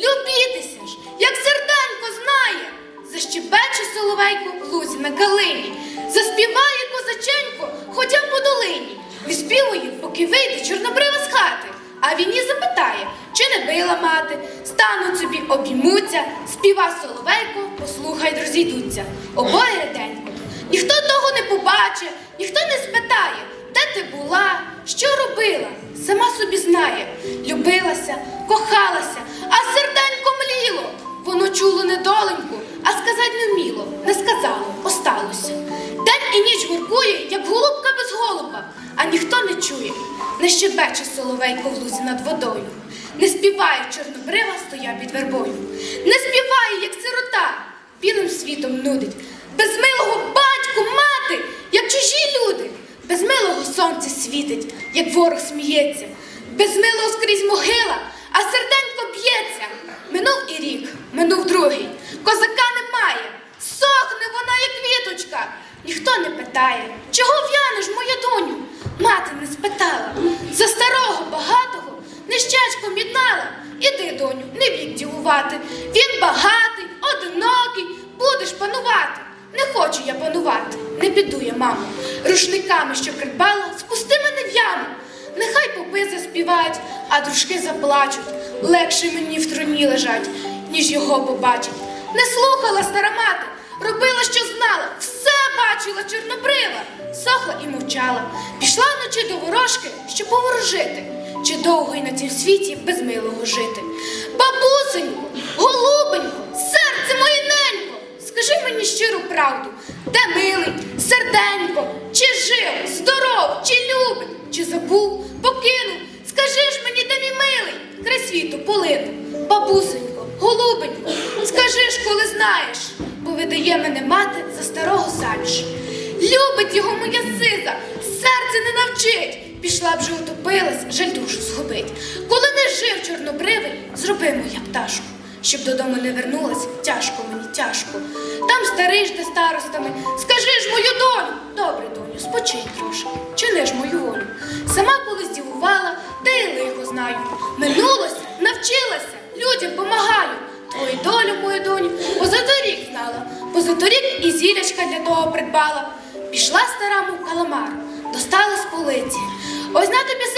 любітися ж, як серденько знає. Защебече соловейко в лузі на калині, заспіває козаченько, ходя по долині. Відспівує, поки вийде чорнобрива з хати. А він її запитає, чи не била мати, стануть собі, обіймуться, співа соловейко, послухай, розійдуться. Обоє реденько. Ніхто того не побачить, ніхто не спитає, де ти була, що робила. Сама собі знає, любилася, кохалася, чує, не щебече соловейко в лузі над водою, не співає чорнобрива, стоя під вербою, не співає, як сирота, білим світом нудить, без милого батьку, мати, як чужі люди, без милого сонце світить, як ворог сміється, без милого скрізь могила, а серденько б'ється. Минув і рік, минув другий, козака немає, сохне вона, як квіточка. Ніхто не питає, чого в'янеш, моя доню? Мати не спитала. За старого багатого нещачком єднала. Іди, доню, не вік дівувати. Він багатий, одинокий, будеш панувати. Не хочу я панувати, не піду я, мамо. Рушниками, що придбала, спусти мене в яму. Нехай попи заспівають, а дружки заплачуть. Легше мені в труні лежать, ніж його побачить. Не слухала стара мати, робила, що знала, чорнобрива, сохла і мовчала. Пішла вночі до ворожки, щоб поворожити, чи довго й на цім світі без милого жити. Бабусенько, голубенько, серце моє ненько, скажи мені щиру правду, де милий, серденько, чи жив, здоров, чи любить, чи забув, покинув. Скажи ж мені, де мій милий, край світу полину. Бабусенько, голубенько, скажи ж, коли знаєш, бо видає мене мати за старого заміж. Любить його моя сиза, серце не навчить. Пішла б же утопилась, жаль душу згубить. Коли не жив чорнобривий, зроби моя пташку. Щоб додому не вернулась, тяжко мені, тяжко. Там старий жде старостами. Скажи ж мою долю. Добре, доню, спочинь трошки, чини ж мою волю. Сама колись дівувала, та й лихо знаю. Минулося, навчилася, людям помагаю. Твою долю, мою доню, позаторік знала, позаторік і зілячка для того придбала. Пішла стара каламар, достала з полиці. Ось на тобі